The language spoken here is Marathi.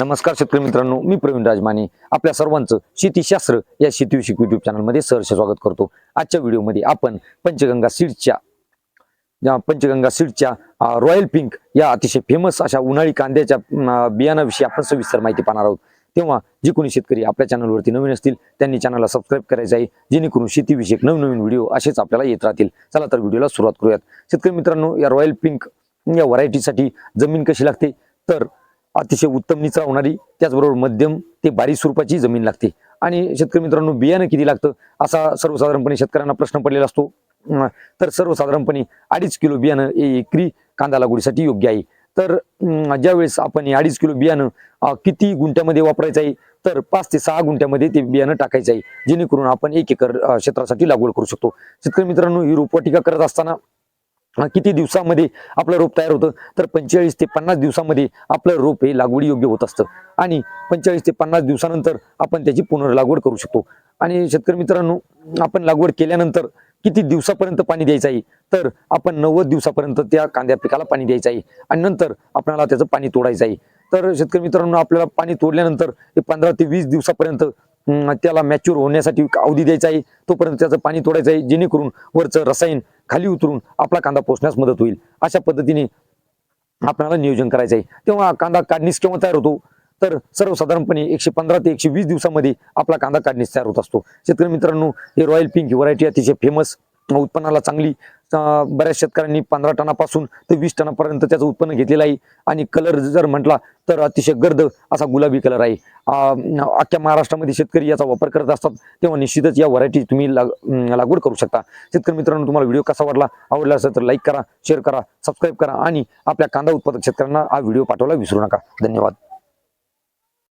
नमस्कार शेतकरी मित्रांनो मी प्रवीण राजमाने आपल्या सर्वांचं शेतीशास्त्र या शेतीविषयक युट्यूब चॅनलमध्ये सहर्ष स्वागत करतो. आजच्या व्हिडिओमध्ये आपण पंचगंगा सीड्सच्या पंचगंगा सीडच्या रॉयल पिंक या अतिशय फेमस अशा उन्हाळी कांद्याच्या बियाणाविषयी आपण सविस्तर माहिती पाहणार आहोत. तेव्हा जे कोणी शेतकरी आपल्या चॅनलवरती नवीन असतील त्यांनी चॅनलला सबस्क्राईब करायचं आहे. जेणेकरून शेतीविषयक नवनवीन व्हिडिओ असेच आपल्याला येत राहतील. चला तर व्हिडिओला सुरुवात करूयात. शेतकरी मित्रांनो या रॉयल पिंक या व्हरायटीसाठी जमीन कशी लागते? तर अतिशय उत्तम निचरा होणारी त्याचबरोबर मध्यम ते बारीक स्वरूपाची जमीन लागते. आणि शेतकरी मित्रांनो बियाणं किती लागतं? असा सर्वसाधारणपणे शेतकऱ्यांना प्रश्न पडलेला असतो. तर सर्वसाधारणपणे अडीच किलो बियाणं हे एकरी कांदा लागवडीसाठी योग्य आहे. तर ज्यावेळेस आपण हे अडीच किलो बियाणं किती गुंठ्यामध्ये वापरायचं आहे? तर पाच ते सहा गुंठ्यामध्ये ते बियाणं टाकायचं आहे. जेणेकरून आपण एक एकर क्षेत्रासाठी लागवड करू शकतो. शेतकरी मित्रांनो ही रोपवाटिका करत असताना किती दिवसामध्ये आपलं रोप तयार होतं? तर पंचेचाळीस ते पन्नास दिवसामध्ये आपलं रोप हे लागवडी योग्य होत असतं. आणि पंचेचाळीस ते पन्नास दिवसानंतर आपण त्याची पुनर्लागवड करू शकतो. आणि शेतकरी मित्रांनो आपण लागवड केल्यानंतर किती दिवसापर्यंत पाणी द्यायचं आहे? तर आपण नव्वद दिवसापर्यंत त्या कांद्या पिकाला पाणी द्यायचं आहे. आणि नंतर आपल्याला त्याचं पाणी तोडायचं आहे. तर शेतकरी मित्रांनो आपल्याला पाणी तोडल्यानंतर हे पंधरा ते वीस दिवसापर्यंत त्याला मॅच्युअर होण्यासाठी अवधी द्यायचा आहे. तोपर्यंत त्याचं पाणी तोडायचं आहे जेणेकरून वरचं रसायन खाली उतरून आपला कांदा पोचण्यास मदत होईल. अशा पद्धतीने आपल्याला नियोजन करायचं आहे. तेव्हा कांदा काढणीस केव्हा तयार होतो? तर सर्वसाधारणपणे एकशे पंधरा ते एकशे वीस दिवसामध्ये आपला कांदा काढणीस तयार होत असतो. शेतकरी मित्रांनो हे रॉयल पिंक ही व्हरायटी अतिशय फेमस उत्पन्नाला चांगली बऱ्याच शेतकऱ्यांनी पंधरा टनापासून ते वीस टनापर्यंत त्याचं उत्पन्न घेतलेलं आहे. आणि कलर जर म्हटला तर अतिशय गर्द असा गुलाबी कलर आहे. अख्ख्या महाराष्ट्रामध्ये शेतकरी याचा वापर करत असतात तेव्हा निश्चितच या व्हरायटी तुम्ही लाग लागवड करू शकता. शेतकरी मित्रांनो तुम्हाला व्हिडिओ कसा वाटला आवडला असेल तर लाईक करा शेअर करा सबस्क्राईब करा आणि आपल्या कांदा उत्पादक शेतकऱ्यांना हा व्हिडिओ पाठवायला विसरू नका. धन्यवाद.